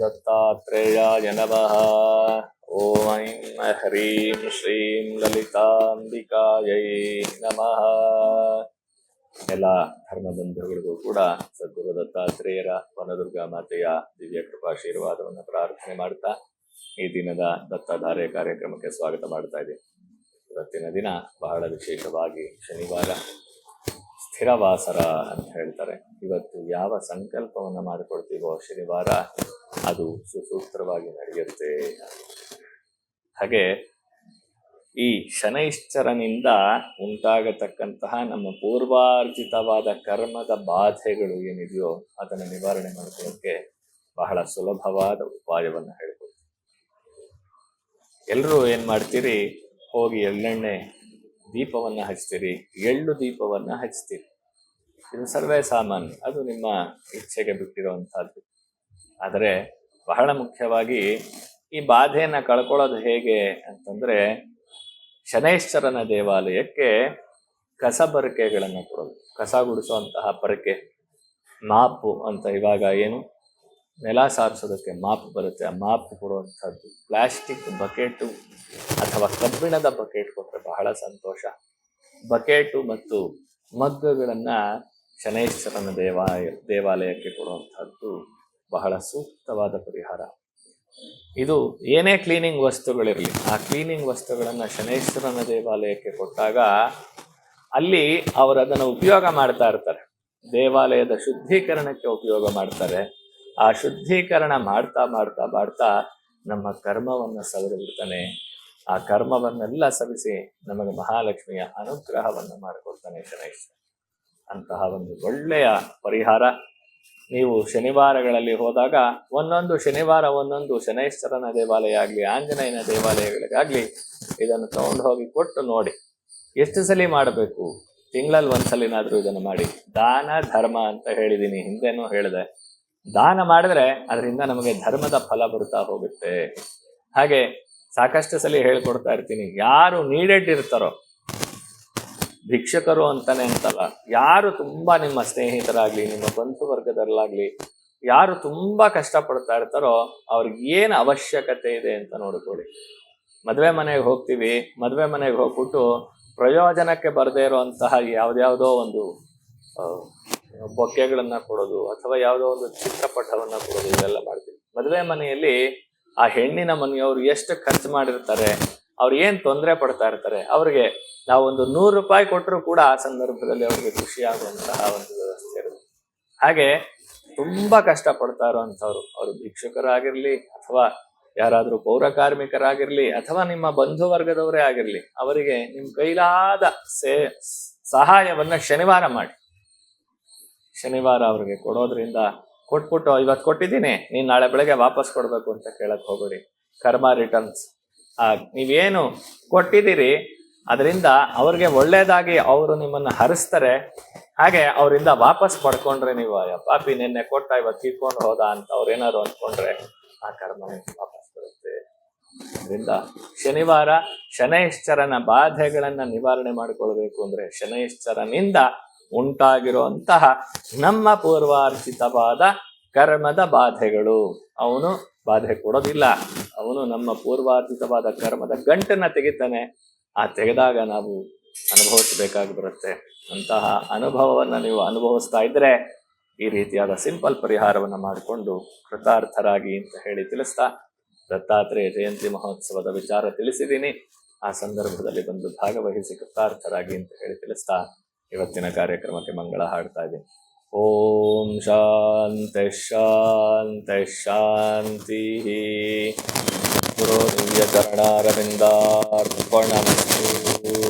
दत्तात्रेयाय नमः ॐ ऐं ह्रीं श्रीं ललिताम्बिकायै नमः ಎಲ್ಲ ಧರ್ಮ ಬಂಧುಗಳಿಗೂ ಕೂಡ ಸದ್ಗುರು ದತ್ತಾತ್ರೇಯರ ವನದುರ್ಗಾ ಮಾತೆಯ ದಿವ್ಯ ಕೃಪಾಶೀರ್ವಾದವನ್ನು ಪ್ರಾರ್ಥನೆ ಮಾಡ್ತಾ ಈ ದಿನದ ದತ್ತಾಧಾರೆ ಕಾರ್ಯಕ್ರಮಕ್ಕೆ ಸ್ವಾಗತ ಮಾಡ್ತಾ ಇದ್ದೀನಿ ಇವತ್ತಿನ ದಿನ ಬಹಳ ವಿಶೇಷವಾಗಿ ಶನಿವಾರ ಸ್ಥಿರವಾಸರ ಅಂತ ಹೇಳ್ತಾರೆ. ಇವತ್ತು ಯಾವ ಸಂಕಲ್ಪವನ್ನು ಮಾಡಿಕೊಳ್ತೀವೋ ಶನಿವಾರ ಅದು ಸುಸೂತ್ರವಾಗಿ ನಡೆಯುತ್ತೆ. ಹಾಗೆ ಈ ಶನೈಶ್ಚರನಿಂದ ಉಂಟಾಗತಕ್ಕಂತಹ ನಮ್ಮ ಪೂರ್ವಾರ್ಜಿತವಾದ ಕರ್ಮದ ಬಾಧೆಗಳು ಏನಿದೆಯೋ ಅದನ್ನು ನಿವಾರಣೆ ಮಾಡಿಕೊಳ್ಳೋಕ್ಕೆ ಬಹಳ ಸುಲಭವಾದ ಉಪಾಯವನ್ನು ಹೇಳ್ಕೊಡ್ತೀವಿ ಎಲ್ಲರೂ ಏನು ಮಾಡ್ತೀರಿ? ಹೋಗಿ ಎಳ್ಳೆಣ್ಣೆ ದೀಪವನ್ನ ಹಚ್ತೀರಿ, ಎಳ್ಳು ದೀಪವನ್ನು ಹಚ್ತೀರಿ. ಇದು ಸರ್ವೇ ಸಾಮಾನ್ಯ, ಅದು ನಿಮ್ಮ ಇಚ್ಛೆಗೆ ಬಿಟ್ಟಿರುವಂಥದ್ದು. ಆದರೆ ಬಹಳ ಮುಖ್ಯವಾಗಿ ಈ ಬಾಧೆಯನ್ನು ಕಳ್ಕೊಳ್ಳೋದು ಹೇಗೆ ಅಂತಂದರೆ, ಶನೈಶ್ವರನ ದೇವಾಲಯಕ್ಕೆ ಕಸ ಬರಕೆಗಳನ್ನು ಕೊಡೋದು. ಕಸ ಗುಡಿಸುವಂತಹ ಪರಕೆ ಮಾಪು ಅಂತ ಇವಾಗ ಏನು ನೆಲ ಸಾರಿಸೋದಕ್ಕೆ ಮಾಪ್ ಬರುತ್ತೆ. ಆ ಮಾಪ್ ಕೊಡುವಂಥದ್ದು, ಪ್ಲಾಸ್ಟಿಕ್ ಬಕೆಟು ಅಥವಾ ಕಬ್ಬಿಣದ ಬಕೆಟ್ ಕೊಟ್ಟರೆ ಬಹಳ ಸಂತೋಷ. ಬಕೆಟು ಮತ್ತು ಮಗ್ಗಗಳನ್ನು ಶನೈಶ್ವರನ ದೇವಾಲಯ ದೇವಾಲಯಕ್ಕೆ ಕೊಡುವಂಥದ್ದು ಬಹಳ ಸೂಕ್ತವಾದ ಪರಿಹಾರ. ಇದು ಏನೇ ಕ್ಲೀನಿಂಗ್ ವಸ್ತುಗಳಿರಲಿ, ಆ ಕ್ಲೀನಿಂಗ್ ವಸ್ತುಗಳನ್ನು ಶನೈಶ್ವರನ ದೇವಾಲಯಕ್ಕೆ ಕೊಟ್ಟಾಗ ಅಲ್ಲಿ ಅವರು ಅದನ್ನು ಉಪಯೋಗ ಮಾಡ್ತಾ ಇರ್ತಾರೆ. ದೇವಾಲಯದ ಶುದ್ಧೀಕರಣಕ್ಕೆ ಉಪಯೋಗ ಮಾಡ್ತಾರೆ. ಆ ಶುದ್ಧೀಕರಣ ಮಾಡ್ತಾ ಮಾಡ್ತಾ ಮಾಡ್ತಾ ನಮ್ಮ ಕರ್ಮವನ್ನು ಸವರಿಬಿಡ್ತಾನೆ. ಬಿಡ್ತಾನೆ ಆ ಕರ್ಮವನ್ನೆಲ್ಲ ಸವಿಸಿ ನಮಗೆ ಮಹಾಲಕ್ಷ್ಮಿಯ ಅನುಗ್ರಹವನ್ನು ಮಾಡಿಕೊಡ್ತಾನೆ ಶನೇಶ್ವರ. ಅಂತಹ ಒಂದು ಒಳ್ಳೆಯ ಪರಿಹಾರ. ನೀವು ಶನಿವಾರಗಳಲ್ಲಿ ಹೋದಾಗ ಒಂದೊಂದು ಶನಿವಾರ, ಒಂದೊಂದು ಶನೈಶ್ವರನ ದೇವಾಲಯ ಆಗಲಿ, ಆಂಜನೇಯನ ದೇವಾಲಯಗಳಿಗಾಗಲಿ ಇದನ್ನು ತಗೊಂಡು ಹೋಗಿ ಕೊಟ್ಟು ನೋಡಿ. ಎಷ್ಟು ಸಲ ಮಾಡಬೇಕು? ತಿಂಗಳಲ್ಲಿ ಒಂದ್ಸಲಿನಾದರೂ ಇದನ್ನು ಮಾಡಿ. ದಾನ, ಧರ್ಮ ಅಂತ ಹೇಳಿದ್ದೀನಿ ಹಿಂದೆನೂ ಹೇಳಿದೆ. ದಾನ ಮಾಡಿದ್ರೆ ಅದರಿಂದ ನಮಗೆ ಧರ್ಮದ ಫಲ ಬರುತ್ತಾ ಹೋಗುತ್ತೆ. ಹಾಗೆ ಸಾಕಷ್ಟು ಸಲ ಹೇಳ್ಕೊಡ್ತಾ ಇರ್ತೀನಿ. ಯಾರು ನೀಡೆಡ್ ಇರ್ತಾರೋ, ಭಿಕ್ಷಕರು ಅಂತಾನೆ ಅಂತಲ್ಲ, ಯಾರು ತುಂಬಾ ನಿಮ್ಮ ಸ್ನೇಹಿತರಾಗ್ಲಿ, ನಿಮ್ಮ ಬಂಧು ವರ್ಗದಲ್ಲಾಗ್ಲಿ ಯಾರು ತುಂಬಾ ಕಷ್ಟಪಡ್ತಾ ಇರ್ತಾರೋ, ಅವ್ರಿಗೆ ಏನು ಅವಶ್ಯಕತೆ ಇದೆ ಅಂತ ನೋಡ್ಕೊಳ್ಳಿ. ಮದುವೆ ಮನೆಗೆ ಹೋಗ್ತೀವಿ, ಮದುವೆ ಮನೆಗೆ ಹೋಗ್ಬಿಟ್ಟು ಪ್ರಯೋಜನಕ್ಕೆ ಬರದೇ ಇರುವಂತಹ ಯಾವ್ದ್ಯಾವುದೋ ಒಂದು ಬೊಕ್ಕೆಗಳನ್ನು ಕೊಡೋದು, ಅಥವಾ ಯಾವುದೋ ಒಂದು ಚಿತ್ರಪಟವನ್ನು ಕೊಡೋದು ಇದೆಲ್ಲ ಮಾಡ್ತೀವಿ. ಮದುವೆ ಮನೆಯಲ್ಲಿ ಆ ಹೆಣ್ಣಿನ ಮನೆಯವರು ಎಷ್ಟು ಖರ್ಚು ಮಾಡಿರ್ತಾರೆ, ಅವ್ರು ಏನ್ ತೊಂದರೆ ಪಡ್ತಾ ಇರ್ತಾರೆ, ಅವ್ರಿಗೆ ನಾವು ಒಂದು ನೂರು ರೂಪಾಯಿ ಕೊಟ್ಟರು ಕೂಡ ಆ ಸಂದರ್ಭದಲ್ಲಿ ಅವ್ರಿಗೆ ಖುಷಿ ಆಗುವಂತಹ ಒಂದು ವ್ಯವಸ್ಥೆ ಇರುತ್ತೆ. ಹಾಗೆ ತುಂಬಾ ಕಷ್ಟ ಪಡ್ತಾ ಇರುವಂತವ್ರು ಅವರು ಭಿಕ್ಷುಕರಾಗಿರ್ಲಿ ಅಥವಾ ಯಾರಾದರೂ ಪೌರ ಕಾರ್ಮಿಕರಾಗಿರ್ಲಿ ಅಥವಾ ನಿಮ್ಮ ಬಂಧು ವರ್ಗದವರೇ ಆಗಿರ್ಲಿ, ಅವರಿಗೆ ನಿಮ್ಮ ಕೈಲಾದ ಸೇ, ಸಹಾಯವನ್ನ ಶನಿವಾರ ಮಾಡಿ. ಶನಿವಾರ ಅವರಿಗೆ ಕೊಡೋದ್ರಿಂದ ಕೊಟ್ಬಿಟ್ಟು ಇವತ್ತು ಕೊಟ್ಟಿದ್ದೀನಿ, ನೀನು ನಾಳೆ ಬೆಳಗ್ಗೆ ವಾಪಸ್ ಕೊಡಬೇಕು ಅಂತ ಕೇಳಕ್ಕೆ ಹೋಗಬೇಡಿ. ಕರ್ಮ ರಿಟರ್ನ್ಸ್ ನೀವೇನು ಕೊಟ್ಟಿದ್ದೀರಿ, ಅದರಿಂದ ಅವ್ರಿಗೆ ಒಳ್ಳೇದಾಗಿ ಅವರು ನಿಮ್ಮನ್ನು ಹರಿಸ್ತಾರೆ. ಹಾಗೆ ಅವರಿಂದ ವಾಪಸ್ ಪಡ್ಕೊಂಡ್ರೆ ನೀವು ಪಾಪಿ ನಿನ್ನೆ ಕೊಟ್ಟ ಇವತ್ತು ತೀರ್ಕೊಂಡು ಹೋದ ಅಂತ ಅವ್ರೇನಾದ್ರು ಅಂದ್ಕೊಂಡ್ರೆ ಆ ಕರ್ಮ ವಾಪಸ್ ಬರುತ್ತೆ. ಅದರಿಂದ ಶನಿವಾರ ಶನೈಶ್ಚರನ ಬಾಧೆಗಳನ್ನು ನಿವಾರಣೆ ಮಾಡಿಕೊಳ್ಬೇಕು ಅಂದ್ರೆ ಶನೈಶ್ಚರನಿಂದ ಉಂಟಾಗಿರುವಂತಹ ನಮ್ಮ ಪೂರ್ವಾರ್ಜಿತವಾದ ಕರ್ಮದ ಬಾಧೆಗಳು. ಅವನು ಬಾಧೆ ಕೊಡೋದಿಲ್ಲ. ಅವನು ನಮ್ಮ ಪೂರ್ವಾರ್ಜಿತವಾದ ಕರ್ಮದ ಗಂಟನ್ನ ತೆಗಿತಾನೆ. ಆ ತೆಗೆದಾಗ ನಾವು ಅನುಭವಿಸಬೇಕಾಗಿ ಬರುತ್ತೆ. ಅಂತಹ ಅನುಭವವನ್ನು ನೀವು ಅನುಭವಿಸ್ತಾ ಇದ್ರೆ ಈ ರೀತಿಯಾದ ಸಿಂಪಲ್ ಪರಿಹಾರವನ್ನು ಮಾಡಿಕೊಂಡು ಕೃತಾರ್ಥರಾಗಿ ಅಂತ ಹೇಳಿ ತಿಳಿಸ್ತಾ ದತ್ತಾತ್ರೇಯ ಜಯಂತಿ ಮಹೋತ್ಸವದ ವಿಚಾರ ತಿಳಿಸಿದ್ದೀನಿ ಆ ಸಂದರ್ಭದಲ್ಲಿ ಬಂದು ಭಾಗವಹಿಸಿ ಕೃತಾರ್ಥರಾಗಿ ಅಂತ ಹೇಳಿ ತಿಳಿಸ್ತಾ ಇವತ್ತಿನ ಕಾರ್ಯಕ್ರಮಕ್ಕೆ ಮಂಗಳ ಹಾಡ್ತಾ ಇದೆ ಓಂ ಶಾಂತಿ ಶಾಂತಿ ಶಾಂತಿ. ಗುರು ದಿವ್ಯ ಚರಣಾರವಿಂದಾರ್ಪಣಮಸ್ತು